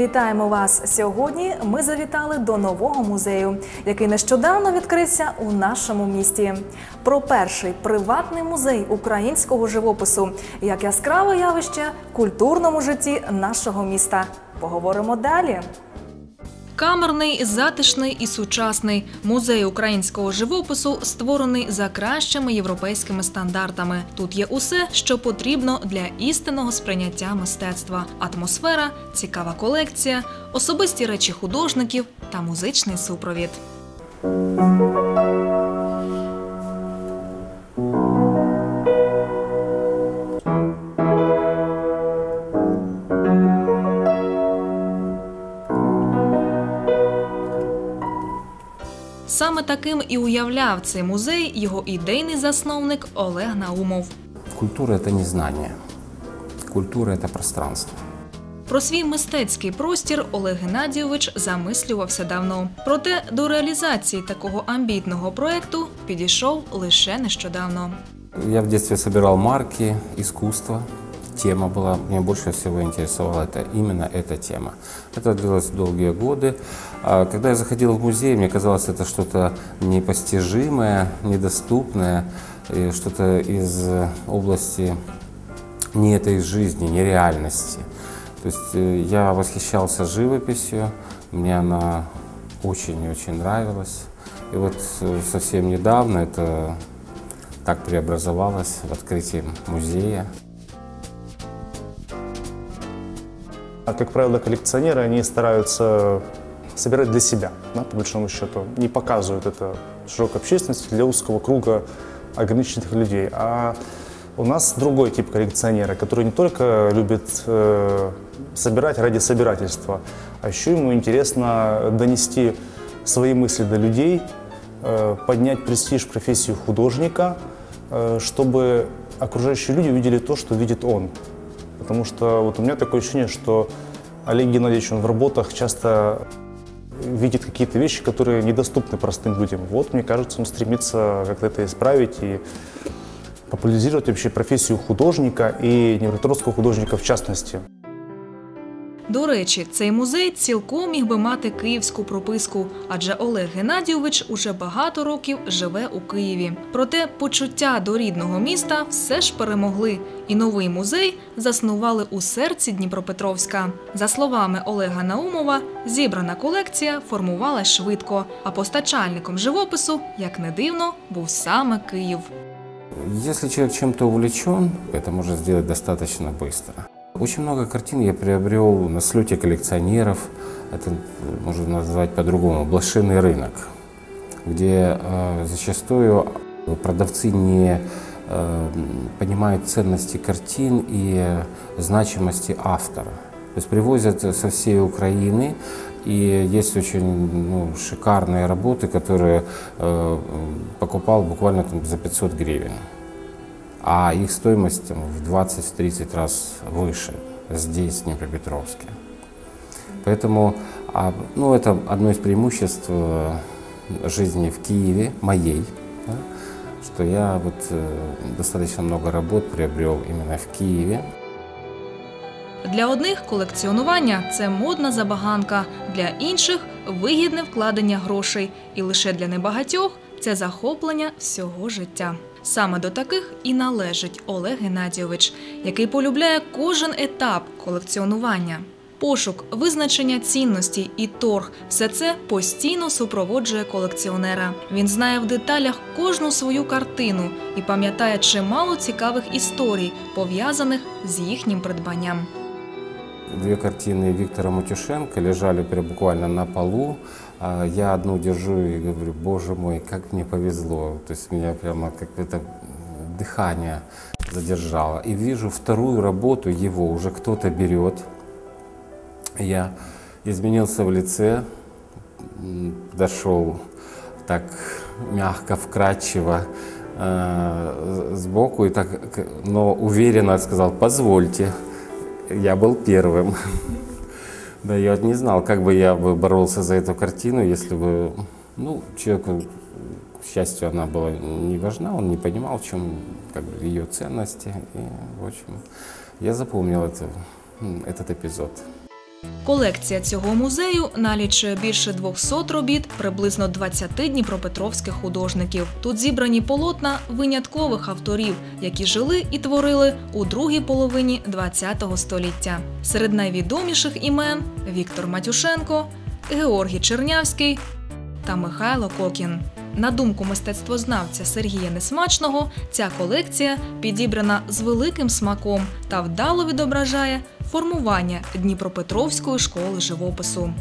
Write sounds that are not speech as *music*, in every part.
Вітаємо вас сьогодні. Ми завітали до нового музею, який нещодавно відкрився у нашому місті. Про перший приватний музей українського живопису як яскраве явище культурному житті нашого міста. Поговоримо далі. Камерний, затишний і сучасний музей українського живопису створений за кращими європейськими стандартами. Тут є усе, що потрібно для істинного сприйняття мистецтва: атмосфера, цікава колекція, особисті речі художників та музичний супровід. Саме таким і уявляв цей музей його ідейний засновник Олег Наумов. Культура – это не знание. Культура – это пространство. Про свій мистецький простір Олег Геннадійович замислювався давно. Проте до реалізації такого амбітного проекту підійшов лише нещодавно. Я в детстве собирал марки, искусство. Тема была, меня больше всего интересовала это, именно эта тема. Это длилось долгие годы. А когда я заходил в музей, мне казалось, это что-то непостижимое, недоступное, что-то из области не этой жизни, нереальности. То есть э, я восхищался живописью, мне она очень и очень нравилась. И вот э, совсем недавно это так преобразовалось в открытии музея. А, как правило, коллекционеры, они стараются собирать для себя, да, по большому счету. Не показывают это широкой общественности для узкого круга ограниченных людей. А у нас другой тип коллекционера, который не только любит э, собирать ради собирательства, а еще ему интересно донести свои мысли до людей, э, поднять престиж профессии художника, э, чтобы окружающие люди увидели то, что видит он. Потому что вот у меня такое ощущение, что Олег Геннадьевич, он в работах часто видит какие-то вещи, которые недоступны простым людям. Вот, мне кажется, он стремится как-то это исправить и популяризировать вообще профессию художника и невротворческого художника в частности. До речі, цей музей цілком міг би мати київську прописку, адже Олег Геннадійович уже багато років живе у Києві. Проте почуття до рідного міста все ж перемогли, і новий музей заснували у серці Дніпропетровська. За словами Олега Наумова, зібрана колекція формувалась швидко, а постачальником живопису, як не дивно, був саме Київ. Если человек чем-то увлечен, это можно сделать достаточно быстро. Очень много картин я приобрел на слете коллекционеров. Это можно назвать по-другому блошиный рынок, где э, зачастую продавцы не э, понимают ценности картин и значимости автора. То есть привозят со всей Украины, и есть очень ну, шикарные работы, которые э, покупал буквально там, за 500 гривен. А их стоимость там, в 20-30 раз выше здесь, в Днепропетровске. Поэтому а, ну, это одно из преимуществ э, жизни в Киеве, моей, да, что я вот э, достаточно много работ приобрел именно в Киеве. Для одних колекціонування це модна забаганка, для інших вигідне вкладення грошей, і лише для небагатьох це захоплення всього життя. Саме до таких і належить Олег Геннадійович, який полюбляє кожен етап колекціонування. Пошук, визначення цінностей і торг все це постійно супроводжує колекціонера. Він знає в деталях кожну свою картину і пам'ятає чимало цікавих історій, пов'язаних з їхнім придбанням. Две картины Виктора Матюшенко лежали буквально на полу. А Я одну держу и говорю, боже мой, как мне повезло. То есть меня прямо как это дыхание задержало. И вижу вторую работу его, уже кто-то берет. Я изменился в лице, подошел так мягко, вкрадчиво э, сбоку и так, но уверенно сказал, позвольте, я был первым. *laughs* Да, я вот не знал, как бы я бы боролся за эту картину, если бы, ну, человеку, к счастью, она была не важна, он не понимал, в чем как бы, ее ценности. И, в общем, я запомнил это, этот эпизод. Колекція цього музею налічує більше 200 робіт приблизно 20 дніпропетровських художників. Тут зібрані полотна виняткових авторів, які жили і творили у другій половині ХХ століття. Серед найвідоміших імен Віктор Матюшенко, Георгій Чернявський та Михайло Кокін. На думку мистецтвознавця Сергія Несмачного, ця колекція підібрана з великим смаком та вдало відображає формування Дніпропетровської школи живопису.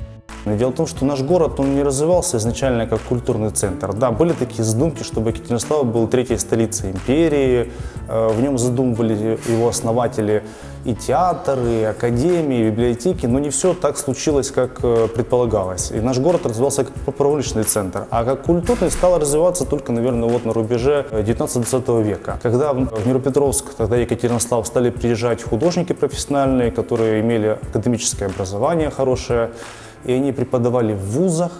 Дело в том, что наш город он не развивался изначально как культурный центр. Да, были такие задумки, чтобы Екатеринослав был третьей столицей империи. Э, В нем задумывали его основатели и театр, и академии, и библиотеки, но не все так случилось, как э, предполагалось. И наш город развивался как промышленный центр, а как культурный стал развиваться только, наверное, вот на рубеже э, 19-20 века. Когда в Днепропетровск, тогда Екатеринослав, стали приезжать художники профессиональные, которые имели академическое образование хорошее, и они преподавали в вузах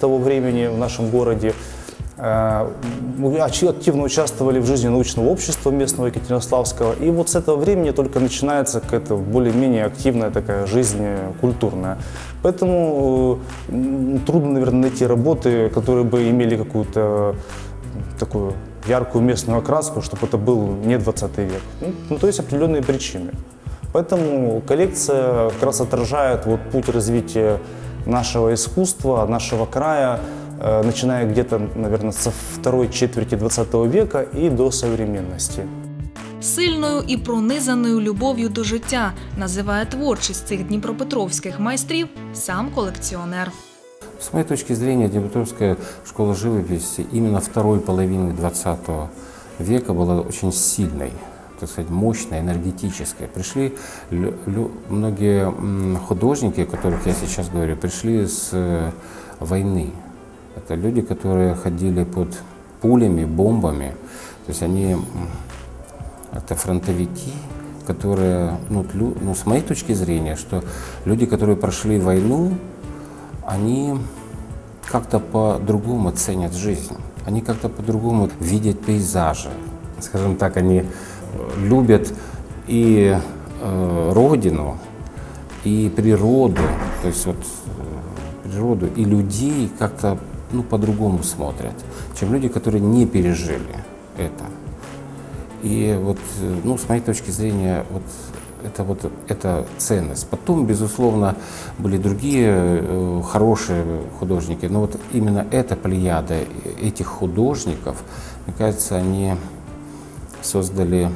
того времени в нашем городе, э, м, активно участвовали в жизни научного общества местного Екатеринославского. И вот с этого времени только начинается какая-то более-менее активная такая жизнь культурная. Поэтому э, трудно, наверное, найти работы, которые бы имели какую-то э, такую яркую местную окраску, чтобы это был не 20 век. Ну, ну, то есть определенные причины. Поэтому коллекция как раз отражает вот путь развития нашего искусства, нашего края, э, начиная где-то, наверное, со второй четверти 20 века и до современности. Сильною і пронизаною любов'ю до життя називає творчість цих дніпропетровських майстрів сам колекціонер. С моей точки зрения, Днепропетровская школа живописи именно второй половины 20 века была очень сильной, так сказать, мощной, энергетической. Пришли многие художники, о которых я сейчас говорю, пришли с э, войны. Это люди, которые ходили под пулями, бомбами. То есть они это фронтовики, которые, ну, лю- ну, с моей точки зрения, что люди, которые прошли войну, они как-то по-другому ценят жизнь. Они как-то по-другому видят пейзажи. Скажем так, они любят и э, родину, и природу, то есть вот э, природу и людей как-то ну, по-другому смотрят, чем люди, которые не пережили это. И вот, э, ну, с моей точки зрения, вот это вот эта ценность. Потом, безусловно, были другие э, хорошие художники, но вот именно эта плеяда этих художников, мне кажется, они создали,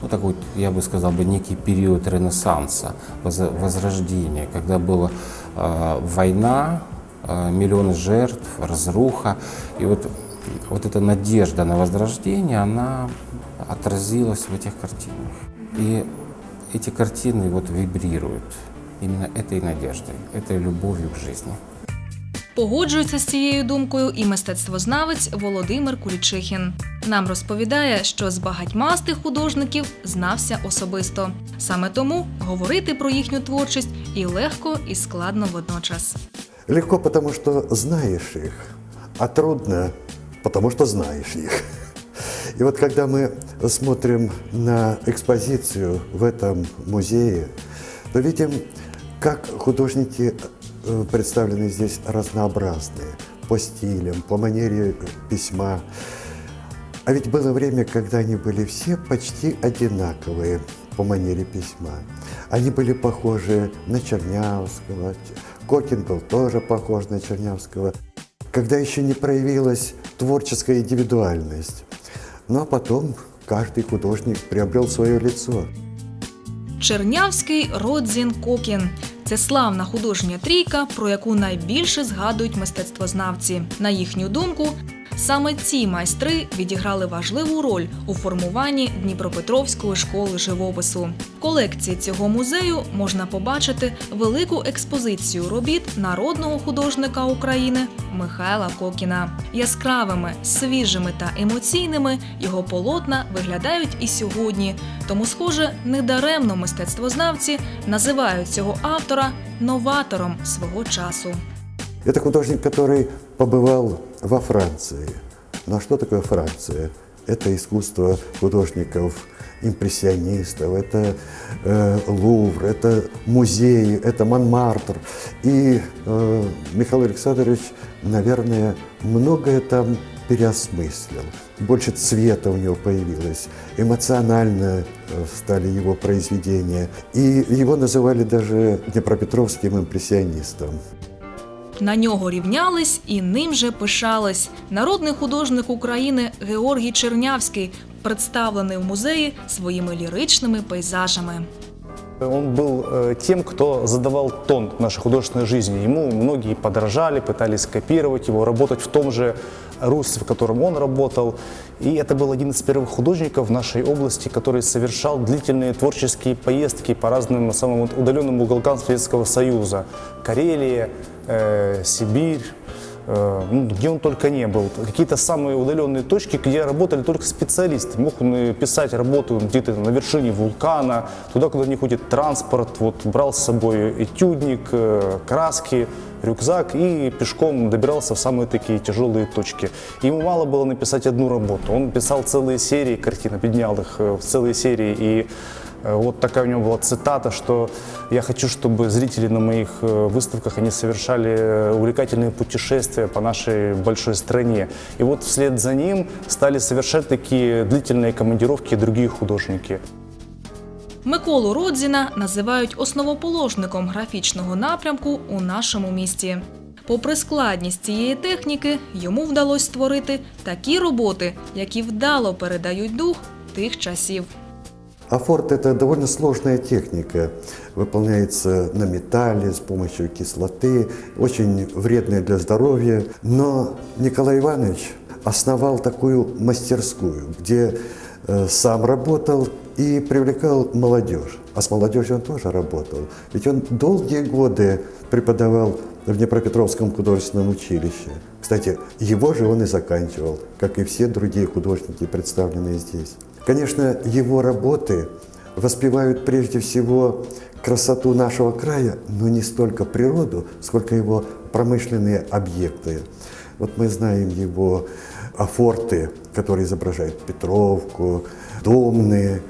ну, такой, я бы сказал, бы некий период ренессанса, воз- возрождения, когда была э, война, э, миллионы жертв, разруха, и вот, вот эта надежда на возрождение, она отразилась в этих картинах. И эти картины вот вибрируют именно этой надеждой, этой любовью к жизни. Погоджується з цією думкою і мистецтвознавець Володимир Кулічихін. Нам розповідає, що з багатьма з тих художників знався особисто. Саме тому говорити про їхню творчість і легко, і складно водночас. Легко, потому что знаешь их, а трудно, потому что знаешь их. И вот когда мы смотрим на экспозицию в этом музее, то видим, как художники э, представлены здесь разнообразные по стилям, по манере письма. А ведь было время, когда они были все почти одинаковые по манере письма. Они были похожи на Чернявского. Кокин был тоже похож на Чернявского. Когда еще не проявилась творческая индивидуальность. Ну а потом каждый художник приобрел свое лицо. Чернявський Родзін Кокін. Це славна художня трійка, про яку найбільше згадують мистецтвознавці. На їхню думку, саме ці майстри відіграли важливу роль у формуванні Дніпропетровської школи живопису. В колекції цього музею можна побачити велику експозицію робіт народного художника України Михайла Кокіна. Яскравими, свіжими та емоційними його полотна виглядають і сьогодні. Тому, схоже, недаремно мистецтвознавці називають цього автора новатором свого часу. Это художник, который побывал во Франции. Ну а что такое Франция? Это искусство художников импрессионистов, это э, Лувр, это музеи, это Монмартр. И э, Михаил Александрович, наверное, многое там переосмыслил. Больше цвета у него появилось, эмоционально э, стали его произведения. И его называли даже Днепропетровским импрессионистом. На нього рівнялись і ним же пишались. Народний художник України Георгій Чернявський представлений в музеї своїми ліричними пейзажами. Он был э, тем, кто задавал тон нашей художественной жизни. Ему многие подражали, пытались копировать его, работать в том же русле, в котором он работал. И это был один из первых художников в нашей области, который совершал длительные творческие поездки по разным самым удаленным уголкам Советского Союза. Карелия, э, Сибирь, э, ну, где он только не был. Какие-то самые удаленные точки, где работали только специалисты. Мог он писать работу где-то на вершине вулкана, туда, куда не ходит транспорт. Вот брал с собой этюдник, э, краски, рюкзак и пешком добирался в самые такие тяжелые точки. Ему мало было написать одну работу. Он писал целые серии картин, объединял их э, в целые серии. И Э, Вот такая у него была цитата, что я хочу, чтобы зрители на моих э, выставках, они совершали э, увлекательные путешествия по нашей большой стране. И вот вслед за ним стали совершать такие длительные командировки другие художники. Миколу Родзіна називають основоположником графічного напрямку у нашому місті. Попри складність цієї техніки, йому вдалося створити такі роботи, які вдало передають дух тих часів. Афорт – это довольно сложная техника. Выполняется на металле с помощью кислоты, очень вредная для здоровья. Но Николай Иванович основал такую мастерскую, где э, сам работал и привлекал молодежь. А с молодежью он тоже работал. Ведь он долгие годы преподавал в Днепропетровском художественном училище. Кстати, его же он и заканчивал, как и все другие художники, представленные здесь. Конечно, его работы воспевают прежде всего красоту нашего края, но не столько природу, сколько его промышленные объекты. Вот мы знаем его афорты, которые изображают Петровку, домные,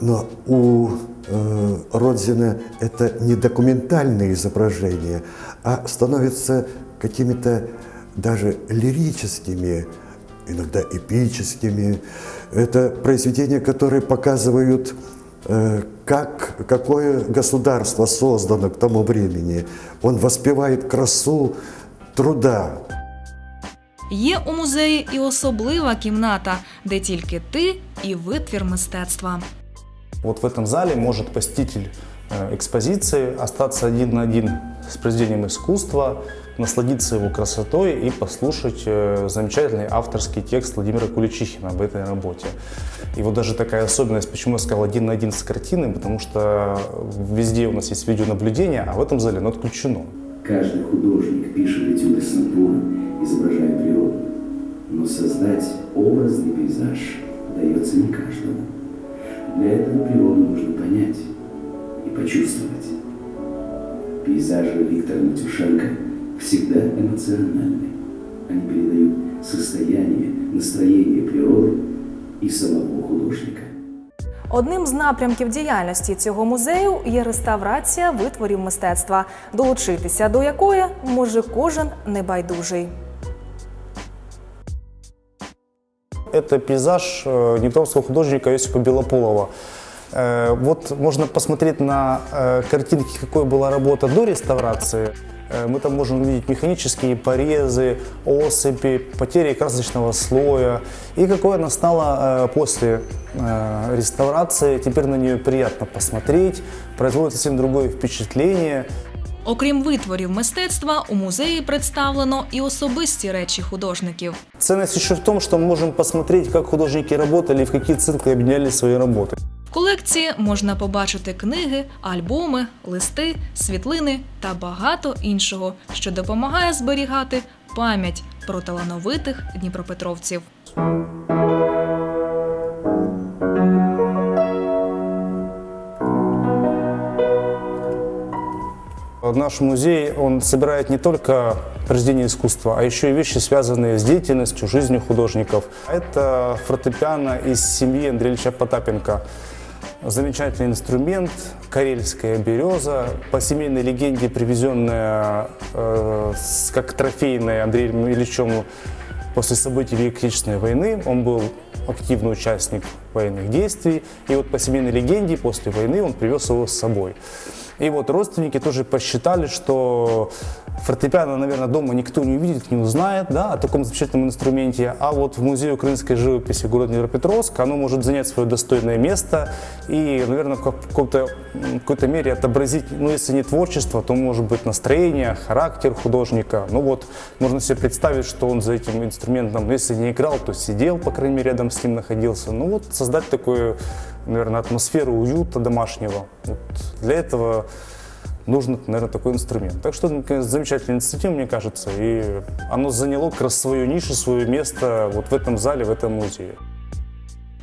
но у э, Родзина это не документальные изображения, а становятся какими-то даже лирическими, иногда эпическими. Это произведения, которые показывают, э, как, какое государство создано к тому времени. Он воспевает красу труда, Є у музеї і особлива кімната, де тільки ти і витвір мистецтва. Вот в этом зале может посетитель э, экспозиции остаться один на один с произведением искусства, насладиться его красотой и послушать э, замечательный авторский текст Владимира Куличихина об этой работе. И вот даже такая особенность, почему я сказал один на один с картиной, потому что везде у нас есть видеонаблюдение, а в этом зале оно отключено. Каждый художник пишет этюды с напором, изображая природу. Но создать образный пейзаж дается не каждому. Для этого природу нужно понять и почувствовать. Пейзажи Виктора Матюшенко всегда эмоциональны. Они передают состояние, настроение природы и самого художника. Одним з напрямків діяльності цього музею є реставрація витворів мистецтва, долучитися до якої може кожен небайдужий. Это пейзаж э, днепровского художника Иосифа Белополова. Э, Вот можно посмотреть на э, картинке, какой была работа до реставрации. Мы там можем увидеть механические порезы, осыпи, потери красочного слоя. И какой она стала после реставрации. Теперь на нее приятно посмотреть, производит совсем другое впечатление. Окрім витворів мистецтва, у музеї представлено і особисті речі художників. Ценность еще в том, что мы можем посмотреть, как художники работали и в какие циклы объединяли свои работы. В колекції можна побачити книги, альбоми, листи, світлини та багато іншого, що допомагає зберігати пам'ять про талановитих дніпропетровців. Наш музей, он собирает не только произведения искусства, а еще и вещи, связанные с деятельностью, жизнью художников. Это фортепиано из семьи Андрея Ильича Потапенко. Замечательный инструмент, карельская береза, по семейной легенде привезенная э, как трофейная Андреем Ильичем после событий Великой Отечественной войны. Он был активный участник военных действий. И вот по семейной легенде после войны он привез его с собой. И вот родственники тоже посчитали, что фортепиано, наверное, дома никто не увидит, не узнает да, о таком замечательном инструменте. А вот в Музее украинской живописи города Днепропетровска оно может занять свое достойное место и, наверное, в как- каком-то, м, какой-то мере отобразить, ну, если не творчество, то, может быть, настроение, характер художника. Ну вот, можно себе представить, что он за этим инструментом, ну, если не играл, то сидел, по крайней мере, рядом с ним находился. Ну вот, создать такую, наверное, атмосферу уюта домашнего. Вот для этого нужен, наверное, такой инструмент. Так что, наконец, замечательная инициатива, мне кажется, и оно заняло как раз свою нишу, свое место вот в этом зале, в этом музее.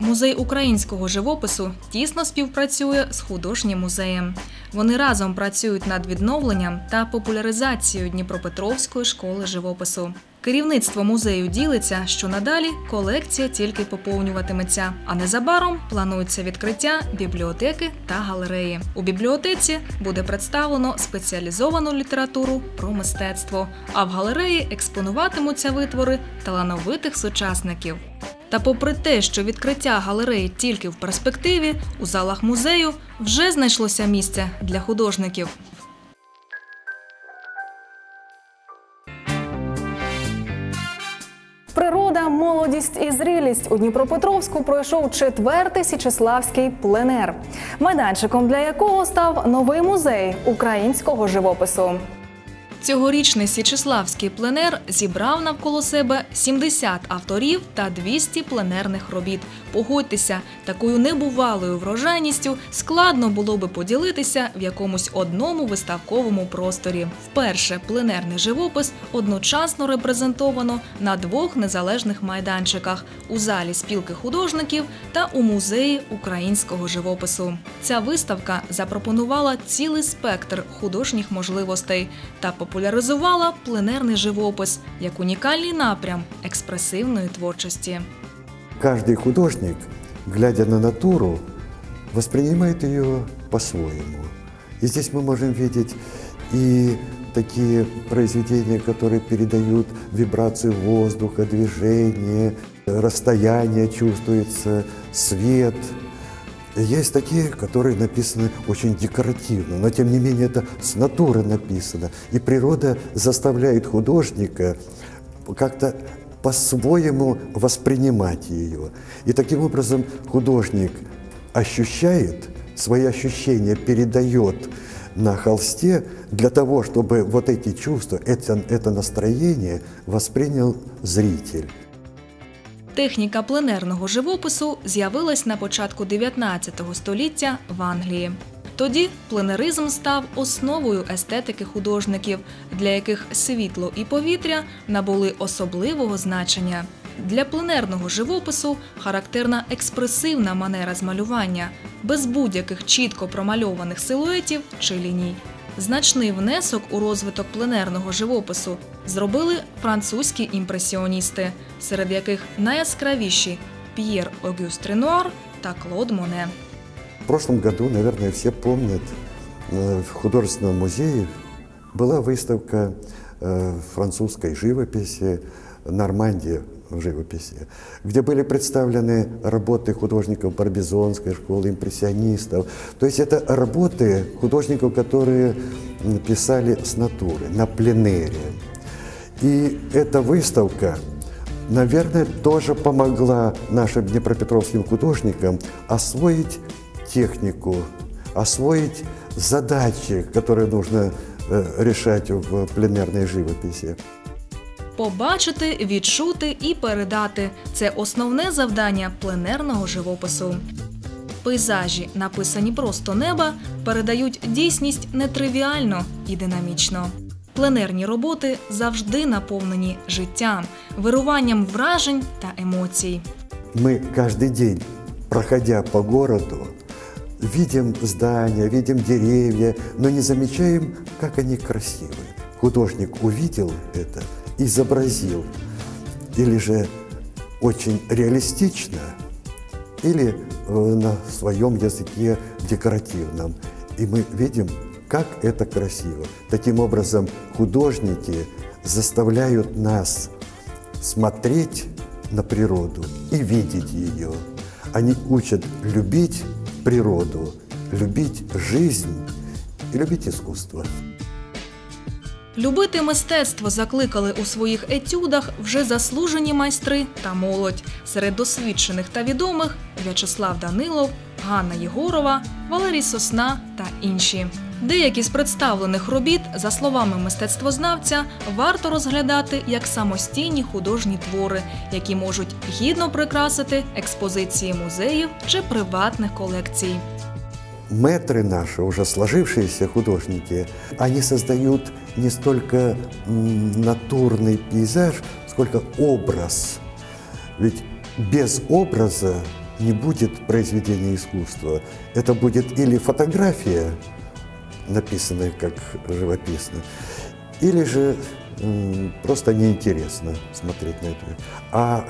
Музей українського живопису тісно співпрацює з художнім музеєм. Вони разом працюють над відновленням та популяризацією Дніпропетровської школи живопису. Керівництво музею ділиться, що надалі колекція тільки поповнюватиметься, а незабаром планується відкриття бібліотеки та галереї. У бібліотеці буде представлено спеціалізовану літературу про мистецтво, а в галереї експонуватимуться витвори талановитих сучасників. Та попри те, що відкриття галереї тільки в перспективі, у залах музею вже знайшлося місце для художників. молодість і зрілість у Дніпропетровську пройшов четвертий січеславський пленер, майданчиком для якого став новий музей українського живопису. Цьогорічний Січеславський пленер зібрав навколо себе 70 авторів та 200 пленерних робіт. Погодьтеся, такою небувалою врожайністю складно було би поділитися в якомусь одному виставковому просторі. Вперше пленерний живопис одночасно репрезентовано на двох незалежних майданчиках у залі спілки художників та у музеї українського живопису. Ця виставка запропонувала цілий спектр художніх можливостей та популяризувала пленерний живопис як унікальний напрям експресивної творчості. Каждый художник, глядя на натуру, воспринимает ее по-своему. И здесь мы можем видеть и такие произведения, которые передают вибрацию воздуха, движение, расстояние чувствуется, свет. есть такие, которые написаны очень декоративно, но тем не менее это с натуры написано. И природа заставляет художника как-то по-своему воспринимать ее. И таким образом художник ощущает, свои ощущения передает на холсте для того, чтобы вот эти чувства, это, это настроение воспринял зритель. Техніка пленерного живопису з'явилась на початку 19 століття в Англії. Тоді пленеризм став основою естетики художників, для яких світло і повітря набули особливого значення. Для пленерного живопису характерна експресивна манера змалювання, без будь-яких чітко промальованих силуетів чи ліній. Значний внесок у розвиток пленерного живопису зробили французькі імпресіоністи, серед яких найяскравіші П'єр Огюст Ренуар та Клод Моне. В прошлом году, наверное, все помнят, э, в художественном музее была выставка э, французской живописи «Нормандия» В живописи, где были представлены работы художников Барбизонской школы, импрессионистов. То есть это работы художников, которые писали с натуры, на пленере. И эта выставка, наверное, тоже помогла нашим днепропетровским художникам освоить технику, освоить задачи, которые нужно э, решать в пленерной живописи. Побачити, відчути і передати це основне завдання пленерного живопису. Пейзажі, написані просто неба, передають дійсність нетривіально і динамічно. Пленерні роботи завжди наповнені життям, вируванням вражень та емоцій. Мы каждый день, проходя по городу, видим здания, видим деревья, но не замечаем, как они красивы, художник увидел это, изобразил, или же очень реалистично, или э, на своем языке декоративном. И мы видим, как это красиво. Таким образом, художники заставляют нас смотреть на природу и видеть ее. Они учат любить природу, любить жизнь и любить искусство. Любити мистецтво закликали у своїх етюдах вже заслужені майстри та молодь. Серед досвідчених та відомих В'ячеслав Данилов, Ганна Єгорова, Валерій Сосна та інші. Деякі з представлених робіт, за словами мистецтвознавця, варто розглядати як самостійні художні твори, які можуть гідно прикрасити експозиції музеїв чи приватних колекцій. Мэтры наши, уже сложившиеся художники, они создают не столько натурный пейзаж, сколько образ. Ведь без образа не будет произведения искусства. Это будет или фотография, написанная как живописно, или же просто неинтересно смотреть на это. А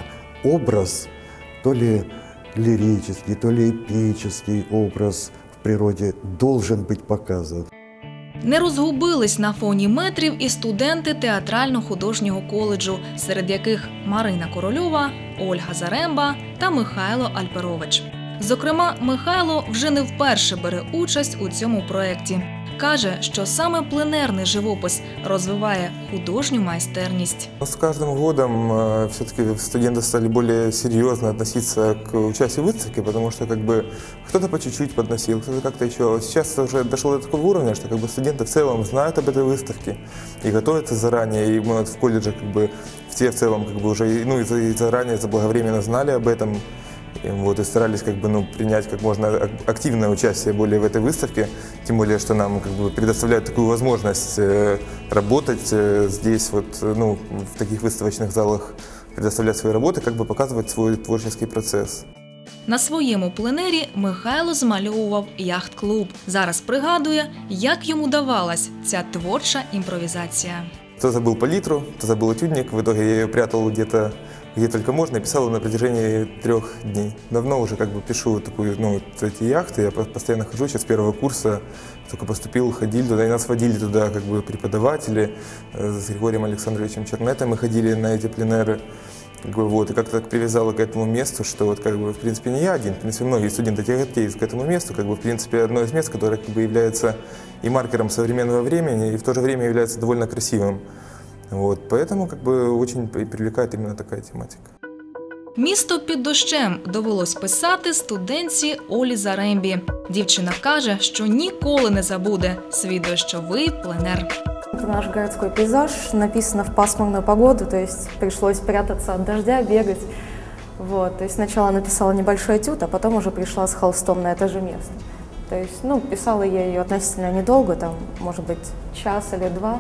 образ, то ли лирический, то ли эпический образ природе должен быть показан. Не розгубились на фоні метрів і студенти театрально-художнього коледжу, серед яких Марина Корольова, Ольга Заремба та Михайло Альперович. Зокрема, Михайло вже не вперше бере участь у цьому проєкті. Каже, що саме пленерний живопис розвиває художню майстерність. Но С каждым годом все-таки студенты стали более серьезно относиться к участию в выставке, потому что как бы кто-то по чуть-чуть подносил, кто-то как-то еще. Сейчас уже дошло до такого уровня, что как бы студенты в целом знают об этой выставке и готовятся заранее. И мы вот в колледже как бы все в целом как бы уже ну, и за- и заранее заблаговременно знали об этом. И, вот, и старались как бы, ну, принять как можно ак- активное участие более в этой выставке, тем более, что нам как бы предоставляют такую возможность э, работать э, здесь, вот, э, ну, в таких выставочных залах, предоставлять свои работы, как бы показывать свой творческий процесс. На своєму пленері Михайло змальовував яхт-клуб. Зараз пригадує, як йому давалась ця творча імпровізація. Кто забыл палитру, кто забыл этюдник, в итоге я ее прятал где-то где только можно, и писал на протяжении трех дней. Давно уже как бы пишу такую, ну, вот эти яхты, я по- постоянно хожу, сейчас с первого курса только поступил, ходили туда, и нас водили туда как бы преподаватели э, с Григорием Александровичем Чернетом, мы ходили на эти пленеры. Как бы Вот, и как-то так привязало к этому месту, что вот как бы, в принципе, не я один, в принципе, многие студенты тяготеют к этому месту, как бы, в принципе, одно из мест, которое как бы является и маркером современного времени, и в то же время является довольно красивым. Вот, поэтому как бы очень при- привлекает именно такая тематика. Місто під дощем довелось писати студентці Олі Зарембі. Дівчина каже, що ніколи не забуде свій дощовий пленер. Это наш городской пейзаж, написано в пасмурную погоду, то есть пришлось прятаться от дождя, бегать. Вот, то есть сначала написала небольшой этюд, а потом уже пришла с холстом на это же место. То есть, ну, писала я ее относительно недолго, там, может быть, час или два,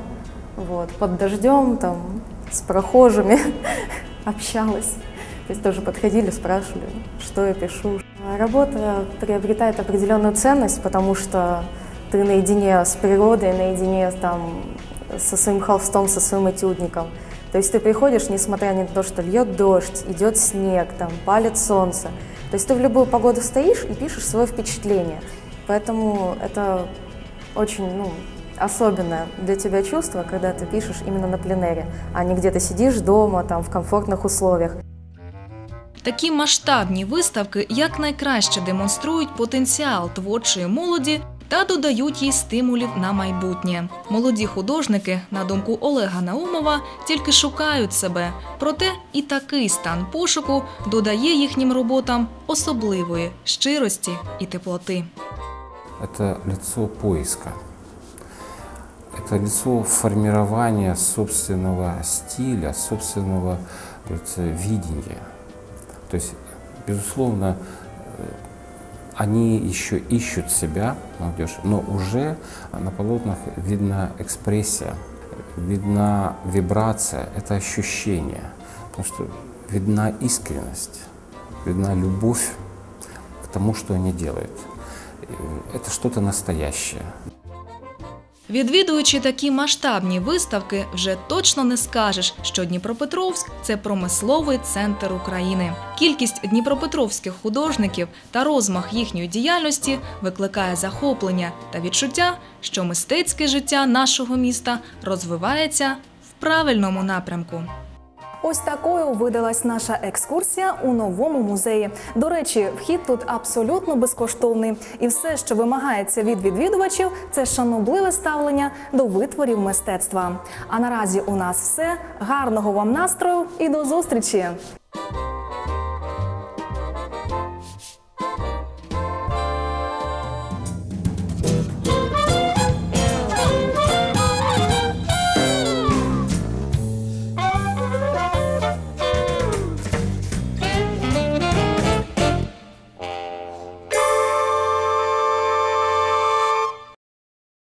вот, под дождем, там, с прохожими *laughs* общалась. То есть тоже подходили, спрашивали, что я пишу. А Работа приобретает определенную ценность, потому что ты наедине с природой, наедине там, со своим холстом, со своим этюдником. То есть ты приходишь, несмотря на то, что льет дождь, идет снег, там, палит солнце. То есть ты в любую погоду стоишь и пишешь свое впечатление. Поэтому это очень ну, особенное для тебя чувство, когда ты пишешь именно на пленере, а не где-то сидишь дома, там, в комфортных условиях. Такі масштабні виставки якнайкраще демонструють потенціал творчої молоді та додають їй стимулів на майбутнє. Молоді художники, на думку Олега Наумова, тільки шукають себе. Проте і такий стан пошуку додає їхнім роботам особливої щирості і теплоти. Это лицо поиска. Это лицо формирования собственного стиля, собственного видения. То есть, безусловно, э, они еще ищут себя, молодежь, но уже на полотнах видна экспрессия, видна вибрация, это ощущение, потому что видна искренность, видна любовь к тому, что они делают. Э, Это что-то настоящее. Відвідуючи такі масштабні виставки, вже точно не скажеш, що Дніпропетровськ це промисловий центр України. Кількість дніпропетровських художників та розмах їхньої діяльності викликає захоплення та відчуття, що мистецьке життя нашого міста розвивається в правильному напрямку. Ось такою видалась наша екскурсія у новому музеї. До речі, вхід тут абсолютно безкоштовний, і все, що вимагається від відвідувачів, це шанобливе ставлення до витворів мистецтва. А наразі у нас все. Гарного вам настрою і до зустрічі!